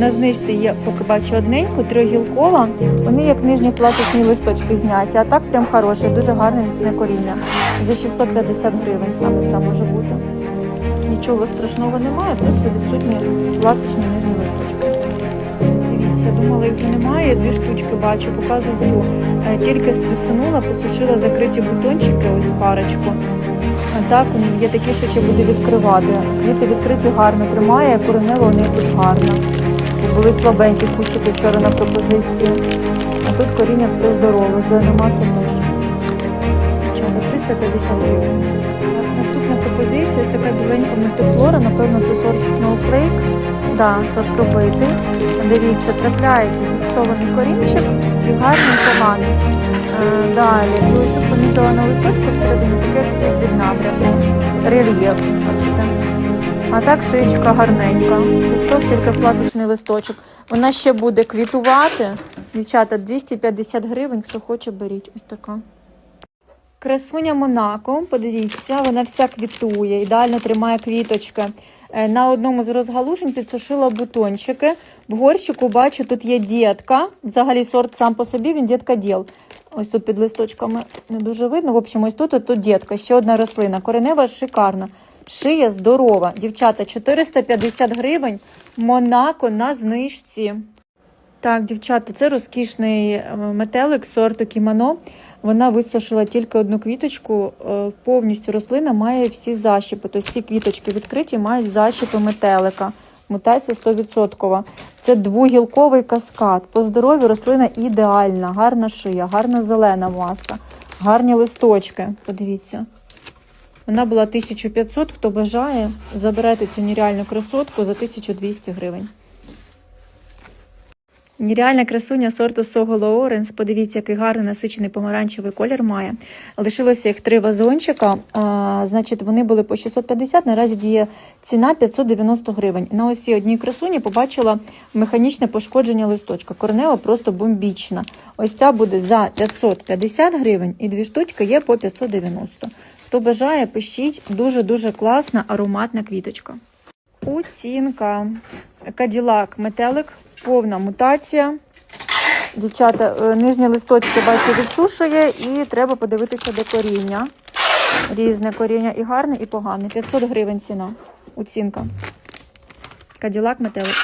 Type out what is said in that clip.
На знижці є, поки бачу одненьку, трьохгілкова. Вони як нижні пластичні листочки зняті, а так прям хороше, дуже гарне міцне коріння. За 650 гривень саме це може бути. Нічого страшного немає, просто відсутні пластичні нижні листочки. Дивіться, думала, їх вже немає. Дві штучки бачу, показую цю. Е, Тільки стресанула, посушила закриті бутончики, ось парочку. А так є такі, що ще буде відкривати. Квіти відкриті гарно тримає, коренева у неї тут гарна. Були слабенькі кущики вчора на пропозиції. А тут коріння все здорове, зелена маса теж. Дівчата, 350 гривень. Наступна пропозиція ось така біленька мультифлора, напевно, це сорт Snowflake. Да, сорт пробитий. Дивіться, трапляється зіпсований корінчик і гарний поганий. Е, Далі, тут помітила на листочку всередині як слід від напрямку. Рельєф, бачите. А так шиєчка гарненька. Відсов тільки пластичний листочок. Вона ще буде квітувати. Дівчата, 250 гривень, хто хоче, беріть. Ось така. Красуня Монако, подивіться, вона вся квітує, ідеально тримає квіточки. Е, На одному з розгалужень підсушила бутончики. В горщику бачу, тут є дітка. Взагалі сорт сам по собі, він дітка діл. Ось тут під листочками не дуже видно. В общем, ось тут, тут дітка, ще одна рослина. Коренева шикарна. Шия здорова. Дівчата, 450 гривень. Монако на знижці. Так, дівчата, це розкішний е, метелик сорту кімано. Вона висушила тільки одну квіточку. е, Повністю рослина має всі защіпи. Тобто ці квіточки відкриті мають защіпи метелика. Мутація 100%. Це двогілковий каскад. По здоров'ю рослина ідеальна, гарна шия, гарна зелена маса, гарні листочки. Подивіться. Вона була 1500. Хто бажає, забирайте цю нереальну красотку за 1200 гривень. Нереальна красуня сорту Сого Лоуренс. Подивіться, який гарний насичений помаранчевий колір має. Лишилося їх три вазончика. А, значить, вони були по 650, наразі діє ціна 590 гривень. На ось цій одній красуні побачила механічне пошкодження листочка. Корнева просто бомбічна. Ось ця буде за 550 гривень і дві штучки є по 590. Хто бажає, пишіть. Дуже-дуже класна ароматна квіточка. Оцінка. Каділак метелик, повна мутація. Дівчата, е, нижні листочки, бачу, відсушує і треба подивитися до коріння. Різне коріння і гарне, і погане. 500 гривень ціна. Оцінка. Каділак метелик.